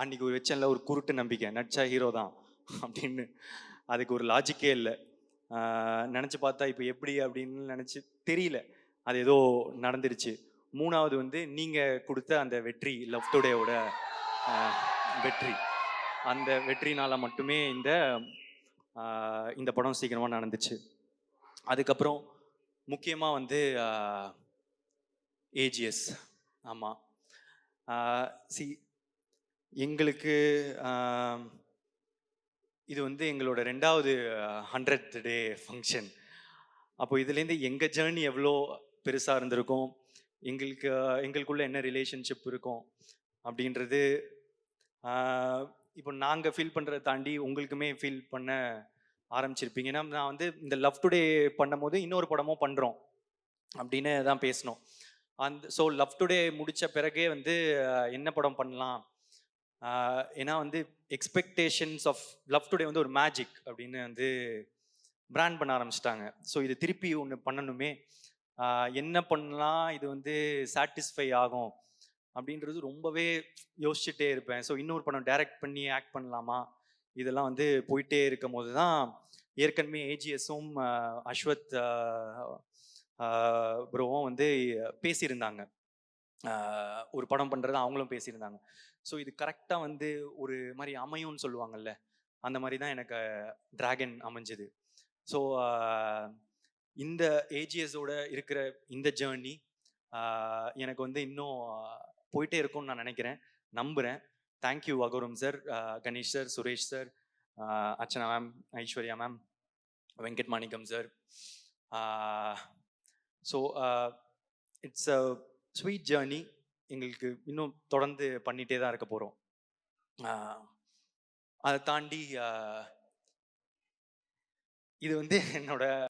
அன்னைக்கு ஒரு வெச்சனில் ஒரு குருட்டு நம்பிக்கை நடிச்சா ஹீரோ தான் அப்படின்னு. அதுக்கு ஒரு லாஜிக்கே இல்லை. நினச்சி பார்த்தா இப்போ எப்படி அப்படின்னு நினச்சி தெரியல. அது ஏதோ நடந்துருச்சு. மூணாவது வந்து நீங்கள் கொடுத்த அந்த வெற்றி லவ் டுடேவோட வெற்றி. அந்த வெற்றினால மட்டுமே இந்த இந்த படம் சீக்கிரமாக நடந்துச்சு. அதுக்கப்புறம் முக்கியமாக வந்து ஏஜிஎஸ் ஆமாம் சி எங்களுக்கு இது வந்து எங்களோட ரெண்டாவது ஹண்ட்ரட் டே ஃபங்க்ஷன் அப்போ இதுலேருந்து எங்கள் ஜேர்னி எவ்வளோ பெருசாக இருந்திருக்கும்? எங்களுக்கு எங்களுக்குள்ள என்ன ரிலேஷன்ஷிப் இருக்கும்? அப்படின்றது இப்போ நாங்கள் ஃபீல் பண்ணுறதை தாண்டி உங்களுக்குமே ஃபீல் பண்ண ஆரம்பிச்சிருப்பீங்க. ஏன்னா நான் வந்து இந்த லவ் டுடே பண்ணும்போது இன்னொரு படமும் பண்ணுறோம் அப்படின்னு தான் பேசினோம் அந்த ஸோ லவ் டுடே முடித்த பிறகே வந்து என்ன படம் பண்ணலாம்? ஏன்னா வந்து எக்ஸ்பெக்டேஷன்ஸ் ஆஃப் லவ் டுடே வந்து ஒரு மேஜிக் அப்படின்னு வந்து பிராண்ட் பண்ண ஆரம்பிச்சிட்டாங்க. ஸோ இது திருப்பி ஒன்று பண்ணணுமே. என்ன பண்ணலாம் இது வந்து சாட்டிஸ்ஃபை ஆகும் அப்படின்றது ரொம்பவே யோசிச்சுட்டே இருப்பேன். ஸோ இன்னொரு படம் டைரக்ட் பண்ணி ஆக்ட் பண்ணலாமா? இதெல்லாம் வந்து போயிட்டே இருக்கும் போது தான் ஏற்கனவே ஏஜிஎஸும் அஸ்வத் ப்ரோவும் வந்து பேசியிருந்தாங்க. ஒரு படம் பண்ணுறது அவங்களும் பேசியிருந்தாங்க. ஸோ இது கரெக்டாக வந்து ஒரு மாதிரி அமையும்னு சொல்லுவாங்கல்ல அந்த மாதிரி தான் எனக்கு டிராகன் அமைஞ்சது. ஸோ இந்த ஏஜிஎஸோட இருக்கிற இந்த ஜேர்னி எனக்கு வந்து இன்னும் போயிட்டே இருக்கும்னு நான் நினைக்கிறேன். நம்புகிறேன் thank you Agoram sir Ganesh sir Suresh sir Archana ma'am Aishwarya ma'am Venkat Manickam sir so it's a sweet journey எங்களுக்கு இன்னும் தொடர்ந்து பண்ணிகிட்டே தான் இருக்க போகிறோம் அதை தாண்டி இது வந்து என்னோட